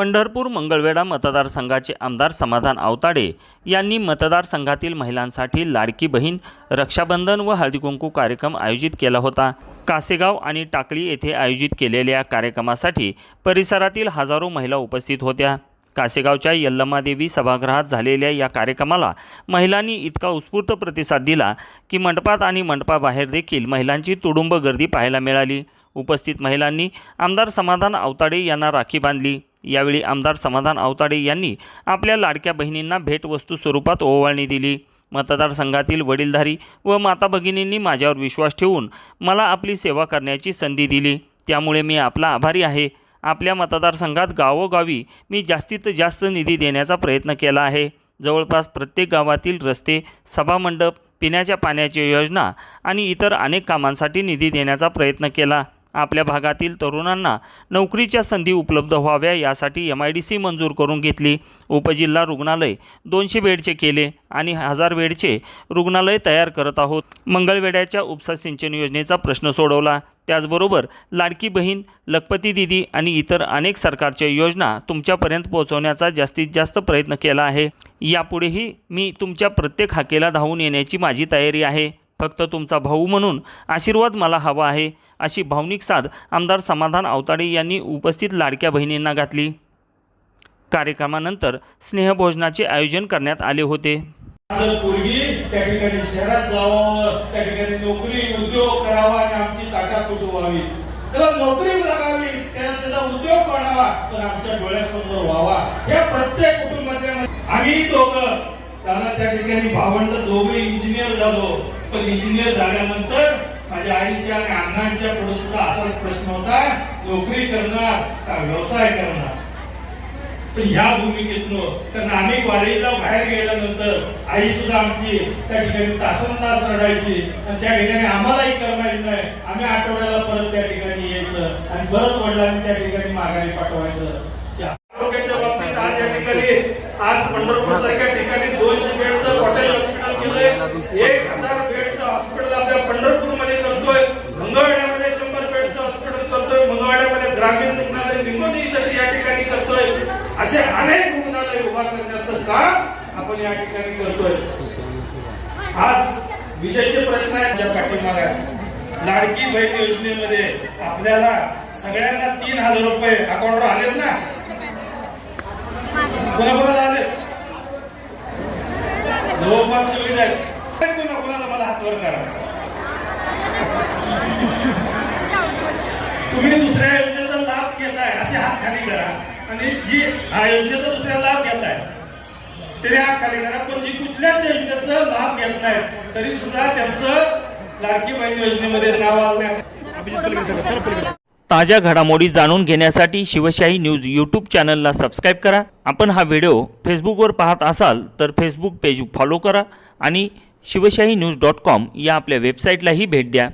पंढरपूर मंगळवेढा मतदारसंघाचे आमदार समाधान आवताडे यांनी मतदारसंघातील महिलांसाठी लाडकी बहीण रक्षाबंधन व हळदीकुंकू कार्यक्रम आयोजित केला होता. कासेगाव आणि टाकळी येथे आयोजित केलेल्या या कार्यक्रमासाठी परिसरातील हजारो महिला उपस्थित होत्या. कासेगावच्या यल्लमादेवी सभागृहात झालेल्या या कार्यक्रमाला महिलांनी इतका उत्स्फूर्त प्रतिसाद दिला की मंडपात आणि मंडपाबाहेर देखील महिलांची तुडुंब गर्दी पाहायला मिळाली. उपस्थित महिलांनी आमदार समाधान आवताडे यांना राखी बांधली. यावेळी आमदार समाधान अवताडे यांनी आपल्या लाडक्या बहिणींना भेटवस्तू स्वरूपात ओवाळणी दिली. मतदारसंघातील वडीलधारी व माता भगिनींनी माझ्यावर विश्वास ठेवून मला आपली सेवा करण्याची संधी दिली. त्यामुळे मी आपला आभारी आहे. आपल्या मतदारसंघात गावोगावी मी जास्तीत जास्त निधी देण्याचा प्रयत्न केला आहे. जवळपास प्रत्येक गावातील रस्ते सभामंडप पिण्याच्या पाण्याची योजना आणि इतर अनेक कामांसाठी निधी देण्याचा प्रयत्न केला. आपल्या भागातील तरुणांना नोकरीच्या संधी उपलब्ध व्हाव्या यासाठी एम आय डी सी मंजूर करून घेतली. उपजिल्हा रुग्णालय दोनशे बेडचे केले आणि हजार बेडचे रुग्णालय तयार करत आहोत. मंगळवेड्याच्या उपसा सिंचन योजनेचा प्रश्न सोडवला. त्याचबरोबर लाडकी बहीण लखपती दिदी आणि इतर अनेक सरकारच्या योजना तुमच्यापर्यंत पोहोचवण्याचा जास्तीत जास्त प्रयत्न केला आहे. यापुढेही मी तुमच्या प्रत्येक हाकेला धावून येण्याची माझी तयारी आहे. फक्त तुमचा भाऊ म्हणून आशीर्वाद मला हवा आहे अशी भावनिक साथ आमदार समाधान आवताडे यांनी उपस्थित लाडक्या बहिणींना घातली. कार्यक्रमानंतर स्नेहभोजनाचे आयोजन करण्यात आले होते. जर पूर्वी त्या ठिकाणी शहरात जावं त्या ठिकाणी नोकरी उद्योग करावा आणि आमची ताटातूट व्हावी त्याला नोकरी लागावी त्याला त्याचा उद्योग वाढावा पण आमच्या डोळ्यासमोर व्हावा. या प्रत्येक कुटुंबातल्या आम्ही दोघं त्याला त्या ठिकाणी भावंड दोघे इंजिनियर झालो. पण इंजिनियर झाल्यानंतर माझ्या आईच्या आणि अण्णांच्या पुढे सुद्धा असाच प्रश्न होता नोकरी करणार का व्यवसाय करणार? पण ह्या भूमिकेतनं कारण आम्ही कॉलेजला बाहेर गेल्यानंतर आई सुद्धा आमची त्या ठिकाणी तासन तास रडायची आणि त्या ठिकाणी आम्हालाही करमायचं नाही. आम्ही आठवड्याला परत त्या ठिकाणी यायचं आणि परत वडिलांनी त्या ठिकाणी माघारी पाठवायचं. आरोग्याच्या बाबतीत आज या ठिकाणी आज पंढरपूर सारख्या ठिकाणी दोनशे बेडचं हॉटेल हॉस्पिटल केलंय. एक हजार बेडचं हॉस्पिटल आपल्या पंढरपूरमध्ये करतोय मंगळवेढ्यामध्ये शंभर बेडचं हॉस्पिटल करतोय मंगळवेढ्यामध्ये ग्रामीण रुग्णालय निंबोनीसाठी या ठिकाणी करतोय असे अनेक रुग्णालय उभा करण्याचं काम आपण या ठिकाणी करतोय. आज विजयचे प्रश्न आहेत ज्या पाठीमागा. लाडकी बहीण योजनेमध्ये आपल्याला सगळ्यांना तीन हजार रुपये अकाउंटवर आलेत ना? कोणाकोणाला आले जवळपास सुविधा आहेत कोणा कोणाला मला हातवर करा तुम्ही दुसऱ्या योजनेचा लाभ घेताय असे हात खाली करा. आणि जी हा योजनेचा दुसऱ्या लाभ घेताय तरी हात खाली करा पण जी कुठल्याच योजनेचा लाभ घेत नाहीत तरी सुद्धा त्यांचं लाडकी बहीण योजनेमध्ये नाव आलं ताज्या घडामोडी जाणून घेण्यासाठी शिवशाही न्यूज यूट्यूब चॅनलला सबस्क्राईब करा. आपण हा व्हिडिओ फेसबुकवर पाहत असाल तर फेसबुक पेज फॉलो करा आणि शिवशाही न्यूज डॉट कॉम या आपल्या वेबसाईटलाही भेट द्या.